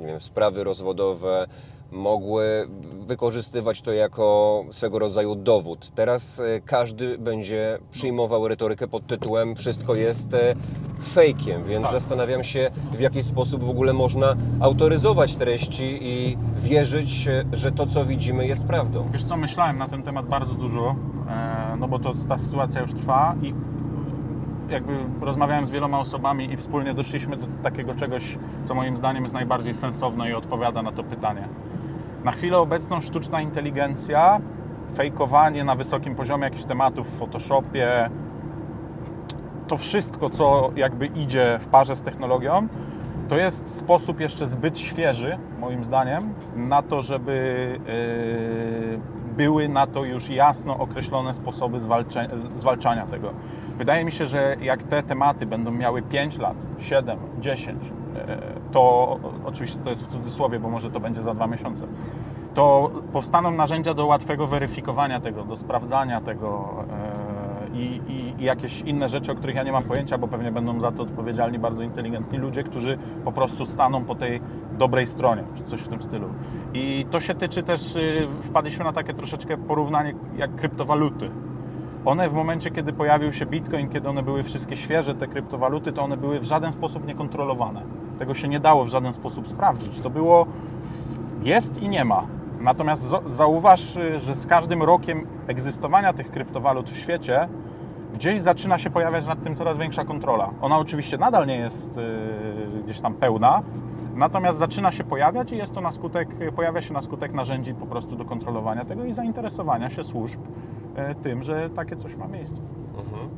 nie wiem, sprawy rozwodowe, mogły wykorzystywać to jako swego rodzaju dowód. Teraz e, każdy będzie przyjmował retorykę pod tytułem wszystko jest e, fejkiem, więc Tak. zastanawiam się, w jaki sposób w ogóle można autoryzować treści i wierzyć, e, że to, co widzimy, jest prawdą. Wiesz co, myślałem na ten temat bardzo dużo, no bo to, ta sytuacja już trwa i jakby rozmawiałem z wieloma osobami i wspólnie doszliśmy do takiego czegoś, co moim zdaniem jest najbardziej sensowne i odpowiada na to pytanie. Na chwilę obecną sztuczna inteligencja, fejkowanie na wysokim poziomie jakichś tematów w Photoshopie, to wszystko, co jakby idzie w parze z technologią, to jest sposób jeszcze zbyt świeży, moim zdaniem, na to, żeby yy, były na to już jasno określone sposoby zwalczania tego. Wydaje mi się, że jak te tematy będą miały 5 lat, 7, 10, yy, to oczywiście to jest w cudzysłowie, bo może to będzie za dwa miesiące, to powstaną narzędzia do łatwego weryfikowania tego, do sprawdzania tego. yy, i, i, i jakieś inne rzeczy, o których ja nie mam pojęcia, bo pewnie będą za to odpowiedzialni bardzo inteligentni ludzie, którzy po prostu staną po tej dobrej stronie, czy coś w tym stylu. I to się tyczy też, y, wpadliśmy na takie troszeczkę porównanie jak kryptowaluty. One w momencie, kiedy pojawił się Bitcoin, kiedy one były wszystkie świeże, te kryptowaluty, to one były w żaden sposób niekontrolowane. Tego się nie dało w żaden sposób sprawdzić. To było jest i nie ma. Natomiast zauważ, że z każdym rokiem egzystowania tych kryptowalut w świecie gdzieś zaczyna się pojawiać nad tym coraz większa kontrola. Ona oczywiście nadal nie jest y, gdzieś tam pełna, natomiast zaczyna się pojawiać i jest to na skutek, pojawia się na skutek narzędzi po prostu do kontrolowania tego i zainteresowania się służb tym, że takie coś ma miejsce. Mhm.